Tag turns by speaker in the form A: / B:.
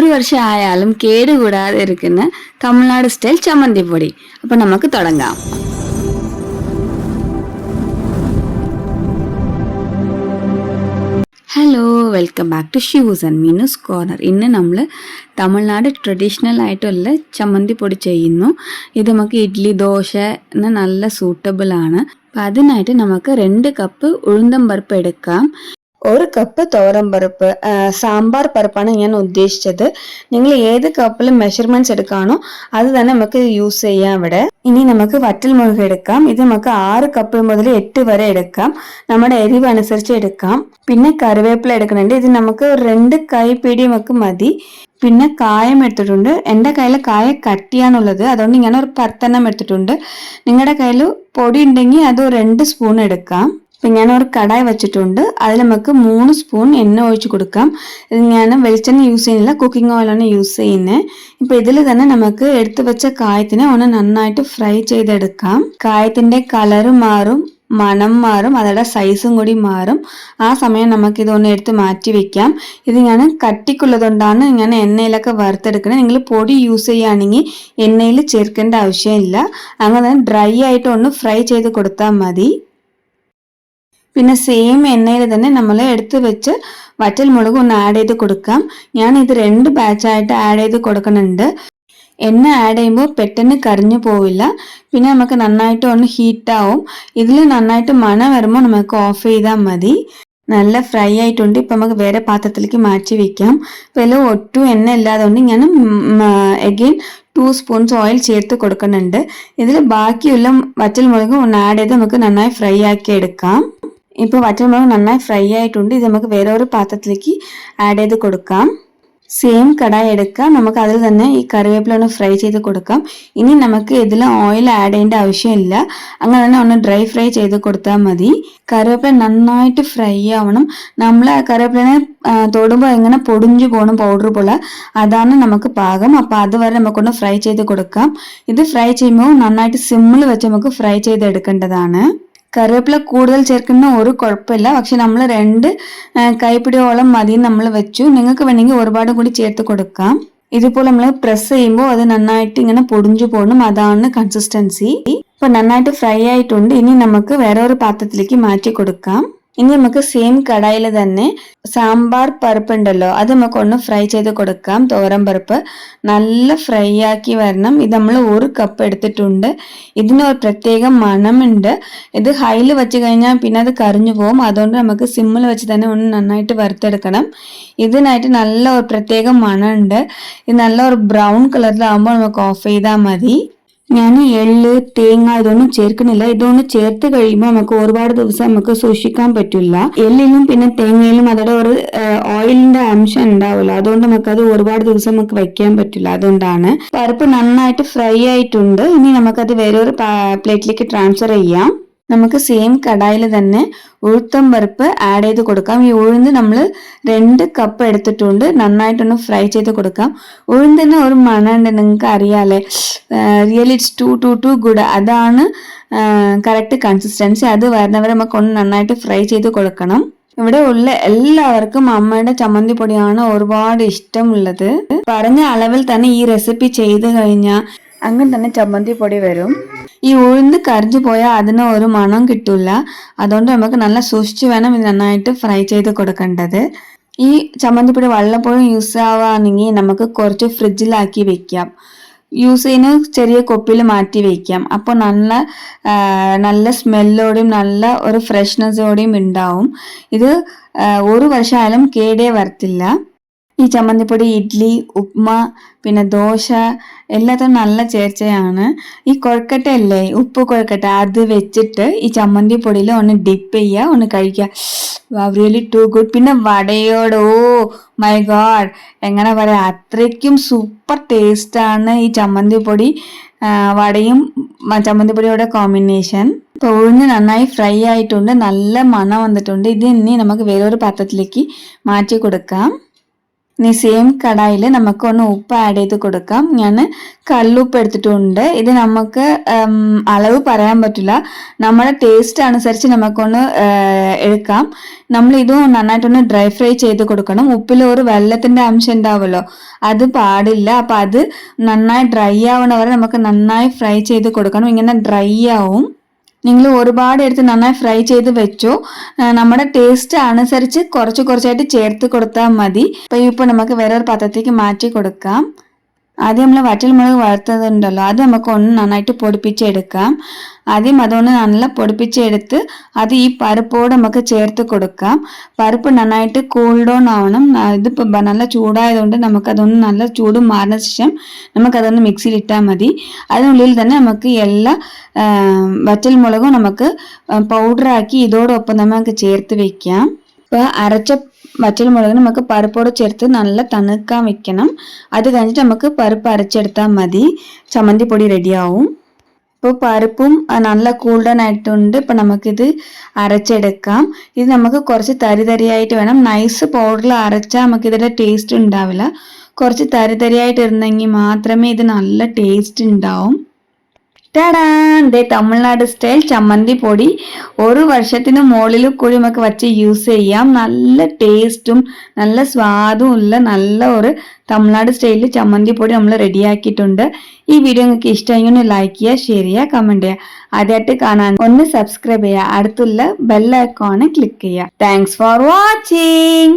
A: ഒരു വർഷം ആയാലും കേടുകൂടാതെ ഇരിക്കുന്ന തമിഴ്നാട് സ്റ്റൈൽ ചമ്മന്തിപ്പൊടി. അപ്പൊ നമുക്ക് തുടങ്ങാം. Hello welcome back to shoes and Meenus corner. ഇന്ന് നമ്മൾ തമിഴ്നാട് ട്രഡീഷണൽ ആയിട്ടുള്ള ചമ്മന്തി പൊടി ചെയ്യുന്നു. ഇത് നമുക്ക് ഇഡ്ലി ദോശ നല്ല സൂട്ടബിൾ ആണ്. അപ്പം അതിനായിട്ട് നമുക്ക് രണ്ട് കപ്പ് ഉഴുന്തം പരിപ്പ് എടുക്കാം. ഒരു കപ്പ് തോരൻ പരിപ്പ് സാമ്പാർ പരിപ്പാണ് ഞാൻ ഉദ്ദേശിച്ചത്. നിങ്ങൾ ഏത് കപ്പിൽ മെഷർമെന്റ്സ് എടുക്കാണോ അത് തന്നെ നമുക്ക് യൂസ് ചെയ്യാം ഇവിടെ. ഇനി നമുക്ക് വറ്റൽ മുളക് എടുക്കാം. ഇത് നമുക്ക് ആറ് കപ്പ് മുതൽ എട്ട് വരെ എടുക്കാം. നമ്മുടെ എരിവ് അനുസരിച്ച് എടുക്കാം. പിന്നെ കറിവേപ്പില എടുക്കുന്നുണ്ട്. ഇത് നമുക്ക് രണ്ട് കൈപ്പിടി നമുക്ക് മതി. പിന്നെ കായം എടുത്തിട്ടുണ്ട്. എന്റെ കയ്യിൽ കായ കട്ടിയാണുള്ളത്. അതുകൊണ്ട് ഞാൻ ഒരു പത്തെണ്ണം എടുത്തിട്ടുണ്ട്. നിങ്ങളുടെ കയ്യിൽ പൊടി ഉണ്ടെങ്കിൽ അത് രണ്ട് സ്പൂൺ എടുക്കാം. ഇപ്പം ഞാൻ ഒരു കടായി വെച്ചിട്ടുണ്ട്. അതിൽ നമുക്ക് മൂന്ന് സ്പൂൺ എണ്ണ ഒഴിച്ച് കൊടുക്കാം. ഇത് ഞാൻ വെളിച്ചെണ്ണ യൂസ് ചെയ്യുന്നില്ല കുക്കിംഗ് ഓയിലാണ് യൂസ് ചെയ്യുന്നത് ഇപ്പം ഇതിൽ തന്നെ നമുക്ക് എടുത്തു വെച്ച കായത്തിനെ ഒന്ന് നന്നായിട്ട് ഫ്രൈ ചെയ്തെടുക്കാം. കായത്തിന്റെ കളറ് മാറും മണം മാറും അതോടെ സൈസും കൂടി മാറും. ആ സമയം നമുക്ക് ഇതൊന്ന് എടുത്ത് മാറ്റി വെക്കാം. ഇത് ഞാൻ കട്ടിക്കുള്ളതുകൊണ്ടാണ് ഞാൻ എണ്ണയിലൊക്കെ വറുത്തെടുക്കുന്നത് നിങ്ങൾ പൊടി യൂസ് ചെയ്യുകയാണെങ്കിൽ എണ്ണയിൽ ചേർക്കേണ്ട ആവശ്യമില്ല. അങ്ങനെ ഡ്രൈ ആയിട്ട് ഒന്ന് ഫ്രൈ ചെയ്ത് കൊടുത്താൽ മതി. പിന്നെ സെയിം എണ്ണയിൽ തന്നെ നമ്മൾ എടുത്തു വെച്ച് വറ്റൽ മുളക് ഒന്ന് ആഡ് ചെയ്ത് കൊടുക്കാം. ഞാൻ ഇത് രണ്ട് ബാച്ചായിട്ട് ആഡ് ചെയ്ത് കൊടുക്കുന്നുണ്ട്. എണ്ണ ആഡ് ചെയ്യുമ്പോൾ പെട്ടെന്ന് കരിഞ്ഞു പോവില്ല. പിന്നെ നമുക്ക് നന്നായിട്ട് ഒന്ന് ഹീറ്റാവും ഇതിൽ നന്നായിട്ട് മണം വരുമ്പോൾ നമുക്ക് ഓഫ് ചെയ്താൽ മതി. നല്ല ഫ്രൈ ആയിട്ടുണ്ട്. ഇപ്പം നമുക്ക് വേറെ പാത്രത്തിലേക്ക് മാറ്റി വെക്കാം. വില ഒട്ടും എണ്ണ ഇല്ലാതെ കൊണ്ട് ഞാൻ എഗെയിൻ ടു സ്പൂൺസ് ഓയിൽ ചേർത്ത് കൊടുക്കുന്നുണ്ട്. ഇതിൽ ബാക്കിയുള്ള വറ്റൽ മുളക് ഒന്ന് ആഡ് ചെയ്ത് നമുക്ക് നന്നായി ഫ്രൈ ആക്കി എടുക്കാം. ഇപ്പോൾ വറ്റൽമുളക് നന്നായി ഫ്രൈ ആയിട്ടുണ്ട്. ഇത് നമുക്ക് വേറെ ഒരു പാത്രത്തിലേക്ക് ആഡ് ചെയ്ത് കൊടുക്കാം. സെയിം കടായി എടുക്കാം. നമുക്ക് അതിൽ തന്നെ ഈ കറിവേപ്പില ഒന്ന് ഫ്രൈ ചെയ്ത് കൊടുക്കാം. ഇനി നമുക്ക് ഇതിൽ ഓയിൽ ആഡ് ചെയ്യേണ്ട ആവശ്യമില്ല. അങ്ങനെ തന്നെ ഒന്ന് ഡ്രൈ ഫ്രൈ ചെയ്ത് കൊടുത്താൽ മതി. കറിവേപ്പില നന്നായിട്ട് ഫ്രൈ ആവണം. നമ്മൾ കറിവേപ്പിലിനെ തൊടുമ്പോൾ എങ്ങനെ പൊടിഞ്ഞു പോകണം പൗഡർ പോലെ അതാണ് നമുക്ക് പാകം. അപ്പോൾ അതുവരെ നമുക്കൊന്ന് ഫ്രൈ ചെയ്ത് കൊടുക്കാം. ഇത് ഫ്രൈ ചെയ്യുമ്പോൾ നന്നായിട്ട് സിമ്മിൽ വെച്ച് നമുക്ക് ഫ്രൈ ചെയ്തെടുക്കേണ്ടതാണ്. കറിവേപ്പില കൂടുതൽ ചേർക്കുന്ന ഒരു കുഴപ്പമില്ല. പക്ഷെ നമ്മൾ രണ്ട് കൈപ്പിടിയോളം മതി നമ്മൾ വെച്ചു. നിങ്ങൾക്ക് വേണമെങ്കിൽ ഒരുപാട് കൂടി ചേർത്ത് കൊടുക്കാം. ഇതുപോലെ നമ്മൾ പ്രസ് ചെയ്യുമ്പോൾ അത് നന്നായിട്ട് ഇങ്ങനെ പൊടിഞ്ഞു പോകണം അതാണ് കൺസിസ്റ്റൻസി ഇപ്പൊ നന്നായിട്ട് ഫ്രൈ ആയിട്ടുണ്ട്. ഇനി നമുക്ക് വേറെ ഒരു പാത്രത്തിലേക്ക് മാറ്റി കൊടുക്കാം. ഇനി നമുക്ക് സെയിം കടായിൽ തന്നെ സാമ്പാർ പരിപ്പ് ഉണ്ടല്ലോ അത് നമുക്ക് ഒന്ന് ഫ്രൈ ചെയ്ത് കൊടുക്കാം. തോരൻ പരിപ്പ് നല്ല ഫ്രൈ ആക്കി വരണം. ഇത് നമ്മൾ ഒരു കപ്പ് എടുത്തിട്ടുണ്ട്. ഇതിന് ഒരു പ്രത്യേക മണമുണ്ട്. ഇത് ഹൈയിൽ വെച്ച് കഴിഞ്ഞാൽ പിന്നെ അത് കറിഞ്ഞു പോകും. അതുകൊണ്ട് നമുക്ക് സിമ്മിൽ വെച്ച് തന്നെ ഒന്ന് നന്നായിട്ട് വറുത്തെടുക്കണം. ഇതിനായിട്ട് നല്ല ഒരു പ്രത്യേക മണമുണ്ട്. ഇത് നല്ല ഒരു ബ്രൗൺ കളറിലാകുമ്പോൾ നമുക്ക് ഓഫ് ചെയ്താൽ മതി. ഞാൻ എള്ള് തേങ്ങ ഇതൊന്നും ചേർക്കുന്നില്ല. ഇതൊന്നും ചേർത്ത് കഴിയുമ്പോൾ നമുക്ക് ഒരുപാട് ദിവസം നമുക്ക് സൂക്ഷിക്കാൻ പറ്റില്ല. എല്ലിലും പിന്നെ തേങ്ങയിലും അതോടെ ഒരു ഓയിലിന്റെ അംശം ഉണ്ടാവില്ല അതുകൊണ്ട് നമുക്ക് അത് ഒരുപാട് ദിവസം നമുക്ക് വെക്കാൻ പറ്റില്ല. അതുകൊണ്ടാണ്. പരിപ്പ് നന്നായിട്ട് ഫ്രൈ ആയിട്ടുണ്ട്. ഇനി നമുക്കത് വേറെ ഒരു പ്ലേറ്റിലേക്ക് ട്രാൻസ്ഫർ ചെയ്യാം. നമുക്ക് സെയിം കടായിൽ തന്നെ ഉഴുത്തം പരിപ്പ് ആഡ് ചെയ്ത് കൊടുക്കാം. ഈ ഉഴുന്ന് നമ്മൾ രണ്ട് കപ്പ് എടുത്തിട്ടുണ്ട്. നന്നായിട്ടൊന്ന് ഫ്രൈ ചെയ്ത് കൊടുക്കാം. ഉഴുന്നിന് ഒരു മണമുണ്ട്. നിങ്ങൾക്ക് അറിയാലേ. Really it's too too too good അതാണ് കറക്റ്റ് കൺസിസ്റ്റൻസി അത് വരുന്നവരെ നമുക്ക് ഒന്ന് നന്നായിട്ട് ഫ്രൈ ചെയ്ത് കൊടുക്കണം. ഇവിടെ ഉള്ള എല്ലാവർക്കും അമ്മയുടെ ചമ്മന്തി പൊടിയാണ് ഒരുപാട് ഇഷ്ടമുള്ളത്. പറഞ്ഞ അളവിൽ തന്നെ ഈ റെസിപ്പി ചെയ്ത് കഴിഞ്ഞാൽ അങ്ങനെ തന്നെ ചമ്മന്തി പൊടി വരും. ഈ ഉഴുന്ന് കരിഞ്ഞു പോയാൽ അതിന് ഒരു മണം കിട്ടില്ല അതുകൊണ്ട് നമുക്ക് നല്ല സൂക്ഷിച്ച് വേണം ഇത് നന്നായിട്ട് ഫ്രൈ ചെയ്ത് കൊടുക്കേണ്ടത്. ഈ ചമ്മന്തിപ്പൊടി വല്ലപ്പോഴും യൂസ് ആവുകയാണെങ്കിൽ നമുക്ക് കുറച്ച് ഫ്രിഡ്ജിലാക്കി വെക്കാം. യൂസ് ചെയ്യുന്ന ചെറിയ കൊപ്പിൽ മാറ്റി വെക്കാം. അപ്പോൾ നല്ല നല്ല സ്മെല്ലോടെയും നല്ല ഒരു ഫ്രഷ്നെസ്സോടെയും ഉണ്ടാവും. ഇത് ഒരു വർഷമായാലും കേടേ വരത്തില്ല. ഈ ചമ്മന്തിപ്പൊടി ഇഡ്ഡലി ഉപ്മ പിന്നെ ദോശ എല്ലാത്തിനും നല്ല ചേർച്ചയാണ്. ഈ കൊഴക്കട്ട അല്ലേ ഉപ്പ് കൊഴക്കട്ട അത് വെച്ചിട്ട് ഈ ചമ്മന്തി പൊടിയിൽ ഒന്ന് ഡിപ്പ് ചെയ്യുക ഒന്ന് കഴിക്കുക റിയലി ടു ഗുഡ് പിന്നെ വടയോട് ഓ മൈ ഗോഡ് എങ്ങനെ പറയാ അത്രയ്ക്കും സൂപ്പർ ടേസ്റ്റാണ് ഈ ചമ്മന്തി പൊടി വടയും ചമ്മന്തിപ്പൊടിയുടെ ചമ്മന്തി പൊടിയുടെ കോമ്പിനേഷൻ ഇപ്പോൾ ഉഴുന്ന് നന്നായി ഫ്രൈ ആയിട്ടുണ്ട് നല്ല മണം വന്നിട്ടുണ്ട്. ഇത് ഇനി നമുക്ക് വേറൊരു പാത്രത്തിലേക്ക് മാറ്റി കൊടുക്കാം. ഇനി സെയിം കടായിൽ നമുക്കൊന്ന് ഉപ്പ് ആഡ് ചെയ്ത് കൊടുക്കാം. ഞാൻ കല്ലുപ്പ് എടുത്തിട്ടുണ്ട്. ഇത് നമുക്ക് അളവ് പറയാൻ പറ്റില്ല. നമ്മുടെ ടേസ്റ്റ് അനുസരിച്ച് നമുക്കൊന്ന് എടുക്കാം. നമ്മൾ ഇത് നന്നായിട്ടൊന്ന് ഡ്രൈ ഫ്രൈ ചെയ്ത് കൊടുക്കണം. ഉപ്പിൽ ഒരു വെള്ളത്തിന്റെ അംശം ഉണ്ടാവുമല്ലോ. അത് പാടില്ല. അപ്പം അത് നന്നായി ഡ്രൈ ആവണ വരെ നമുക്ക് നന്നായി ഫ്രൈ ചെയ്ത് കൊടുക്കണം. ഇങ്ങനെ ഡ്രൈ ആവും. നിങ്ങൾ ഒരുപാട് എടുത്ത് നന്നായി ഫ്രൈ ചെയ്ത് വെച്ചു. നമ്മുടെ ടേസ്റ്റ് അനുസരിച്ച് കുറച്ച് കുറച്ചായിട്ട് ചേർത്ത് കൊടുത്താൽ മതി. അപ്പോൾ ഇപ്പോൾ നമുക്ക് വേറൊരു പാത്രത്തേക്ക് മാറ്റി കൊടുക്കാം. ആദ്യം നമ്മൾ വറ്റൽമുളക് വറുത്തതുണ്ടല്ലോ അത് നമുക്ക് ഒന്ന് നന്നായിട്ട് പൊടിപ്പിച്ചെടുക്കാം. ആദ്യം അതൊന്ന് നല്ല പൊടിപ്പിച്ചെടുത്ത് അത് ഈ പരിപ്പോട് നമുക്ക് ചേർത്ത് കൊടുക്കാം. പരിപ്പ് നന്നായിട്ട് കൂൾ ഡൗൺ ആവണം. ഇതിപ്പോൾ നല്ല ചൂടായതുകൊണ്ട് നമുക്കതൊന്ന് നല്ല ചൂട് മാറിന ശേഷം നമുക്കതൊന്ന് മിക്സിയിൽ ഇട്ടാൽ മതി. അതിനുള്ളിൽ തന്നെ നമുക്ക് എല്ലാ വറ്റൽമുളകും നമുക്ക് പൗഡറാക്കി ഇതോടൊപ്പം നമുക്ക് ചേർത്ത് വെക്കാം. ഇപ്പോൾ അരച്ച വറ്റൽമുളക് നമുക്ക് പരിപ്പോട് ചേർത്ത് നല്ല തണുക്കാൻ വെക്കണം. അത് കഴിഞ്ഞിട്ട് നമുക്ക് പരിപ്പ് അരച്ചെടുത്താൽ മതി. ചമ്മന്തി പൊടി റെഡിയാവും ഇപ്പോൾ പരിപ്പും നല്ല കൂൾ ഡൗൺ ആയിട്ടുണ്ട്. ഇപ്പം നമുക്കിത് അരച്ചെടുക്കാം. ഇത് നമുക്ക് കുറച്ച് തരി തരിയായിട്ട് വേണം. നൈസ് പൗഡറിൽ അരച്ചാൽ നമുക്ക് ഇതിന്റെ ടേസ്റ്റ് ഉണ്ടാവില്ല. കുറച്ച് തരി തരിയായിട്ട് ഇരുന്നെങ്കിൽ മാത്രമേ ഇത് നല്ല ടേസ്റ്റ് ഉണ്ടാവും. ടാടാൻ ദേ തമിഴ്നാട് സ്റ്റൈൽ ചമ്മന്തി പൊടി. ഒരു വർഷത്തിന് മുകളിൽ കൂടി നമുക്ക് വച്ച് യൂസ് ചെയ്യാം. നല്ല ടേസ്റ്റും നല്ല സ്വാദും ഉള്ള നല്ല ഒരു തമിഴ്നാട് സ്റ്റൈലിൽ ചമ്മന്തി പൊടി നമ്മൾ റെഡിയാക്കിയിട്ടുണ്ട് ഈ വീഡിയോ നിങ്ങൾക്ക് ഇഷ്ടമെങ്കിൽ ഒന്ന് ലൈക്ക് ചെയ്യുക ഷെയർ ചെയ്യുക കമന്റ് ചെയ്യുക. ആദ്യമായിട്ട് കാണാൻ ഒന്ന് സബ്സ്ക്രൈബ് ചെയ്യുക. അടുത്തുള്ള ബെല്ലൈക്കോണ് ക്ലിക്ക് ചെയ്യുക. Thanks for watching